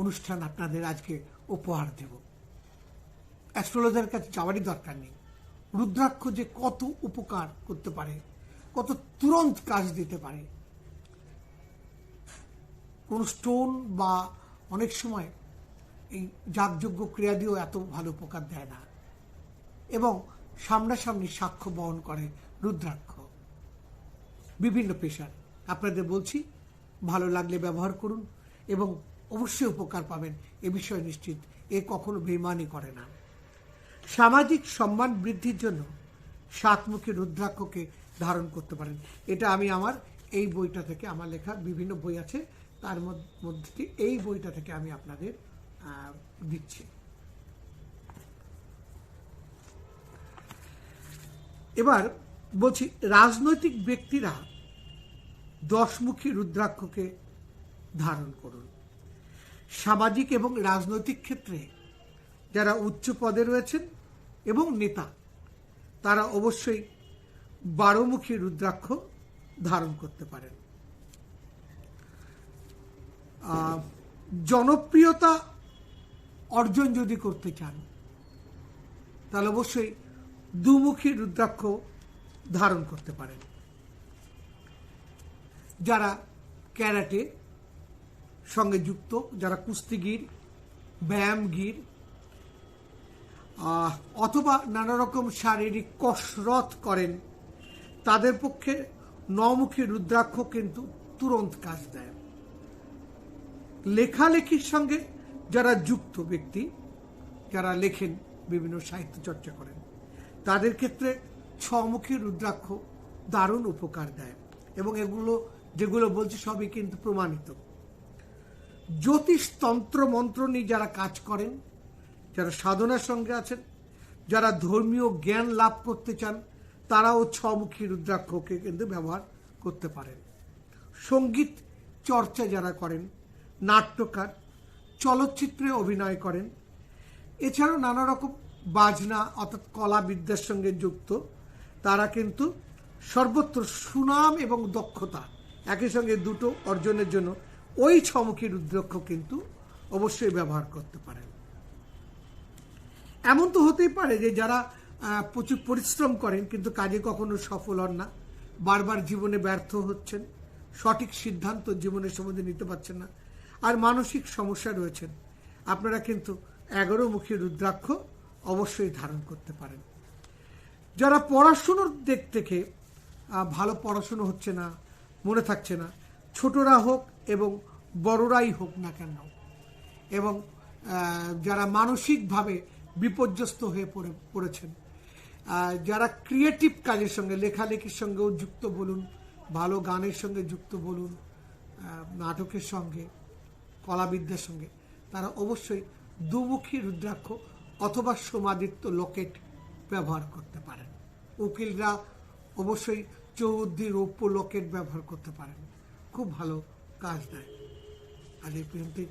অনুষ্ঠান আপনাদের আজকে উপহার দেব। অ্যাস্ট্রোলজার কাছে যাওয়ারই দরকার নেই। রুদ্রাক্ষ যে কত উপকার করতে পারে, কত তুরন্ত কাজ দিতে পারে। কোন স্টোন বা অনেক সময় এই যাগযজ্ঞ ক্রিয়া দিয়েও এত ভালো উপকার দেয় না। এবং সামনাসামনি সাক্ষ্য বহন করে রুদ্রাক্ষ। বিভিন্ন পেশার। আপনাদের বলছি, ভালো লাগলে ব্যবহার করুন এবং অবশ্যই উপকার পাবেন। এ বিষয়ে নিশ্চিত। এ কখনো বেমানি করে না। সামাজিক সম্মান বৃদ্ধির জন্য সাতমুখী রুদ্রাক্ষকে ধারণ করতে পারেন। এটা আমি আমার এই বইটা থেকে, আমার লেখা বিভিন্ন বই আছে, তার মধ্য- এই বইটা থেকে আমি আপনাদের দিচ্ছি। এবার বলছি, রাজনৈতিক ব্যক্তিরা দশমুখী রুদ্রাক্ষকে ধারণ করুন। সামাজিক এবং রাজনৈতিক ক্ষেত্রে যারা উচ্চ পদে রয়েছেন এবং নেতা, তারা অবশ্যই বারোমুখী রুদ্রাক্ষ ধারণ করতে পারেন। জনপ্রিয়তা অর্জন যদি করতে চান, তাহলে অবশ্যই দুমুখী রুদ্রাক্ষ ধারণ করতে পারেন। যারা ক্যারাটে সঙ্গে যুক্ত, যারা কুস্তিগির, ব্যায়ামগির অথবা নানা রকম শারীরিক কসরত করেন, তাদের পক্ষে নমুখী রুদ্রাক্ষ কিন্তু তুরন্ত কাজ দেয়। লেখালেখির সঙ্গে যারা যুক্ত ব্যক্তি, যারা লেখেন, বিভিন্ন সাহিত্য চর্চা করেন, তাদের ক্ষেত্রে ছমুখী রুদ্রাক্ষ দারুণ উপকার দেয় এবং এগুলো, যেগুলো বলছি সবই কিন্তু প্রমাণিত। জ্যোতিষ তন্ত্র মন্ত্র নিয়ে যারা কাজ করেন, যারা সাধনার সঙ্গে আছেন, যারা ধর্মীয় জ্ঞান লাভ করতে চান, তারাও ছমুখী রুদ্রাক্ষকে কিন্তু ব্যবহার করতে পারেন। সংগীত চর্চা যারা করেন, নাট্যকার, চলচ্চিত্রে অভিনয় করেন, এছাড়াও নানা রকম বাজনা অর্থাৎ কলা বিদ্যার সঙ্গে যুক্ত, তারা কিন্তু সর্বত্র সুনাম এবং দক্ষতা একই সঙ্গে দুটো অর্জনের জন্য ওই ছমুখী রুদ্রাক্ষ কিন্তু অবশ্যই ব্যবহার করতে পারেন। এমন তো হতেই পারে যে যারা প্রচুর পরিশ্রম করেন কিন্তু কাজে কখনো সফল হন না, বারবার জীবনে ব্যর্থ হচ্ছেন, সঠিক সিদ্ধান্ত জীবনের সম্বন্ধে নিতে পারছেন না, আর মানসিক সমস্যা রয়েছেন। আপনারা কিন্তু এগারো মুখী রুদ্রাক্ষ অবশ্যই ধারণ করতে পারেন। যারা পড়াশুনোর দিক থেকে ভালো পড়াশুনো হচ্ছে না, মনে থাকছে না, ছোটরা হোক এবং বড়রাই হোক না কেন, এবং যারা মানসিকভাবে বিপর্যস্ত হয়ে পড়ে, পড়েছেন যারা ক্রিয়েটিভ কাজের সঙ্গে, লেখালেখির সঙ্গেও যুক্ত বলুন, ভালো গানের সঙ্গে যুক্ত বলুন নাটকের সঙ্গে, কলাবিদ্যার সঙ্গে, তারা অবশ্যই দুমুখী রুদ্রাক্ষ অথবা সমাদিত্য লকেট ব্যবহার করতে পারেন। উকিলরা অবশ্যই চৌদ্দি রৌপ্য লকেট ব্যবহার করতে পারেন। খুব ভালো কাজ দেয় আর এই পর্যন্তই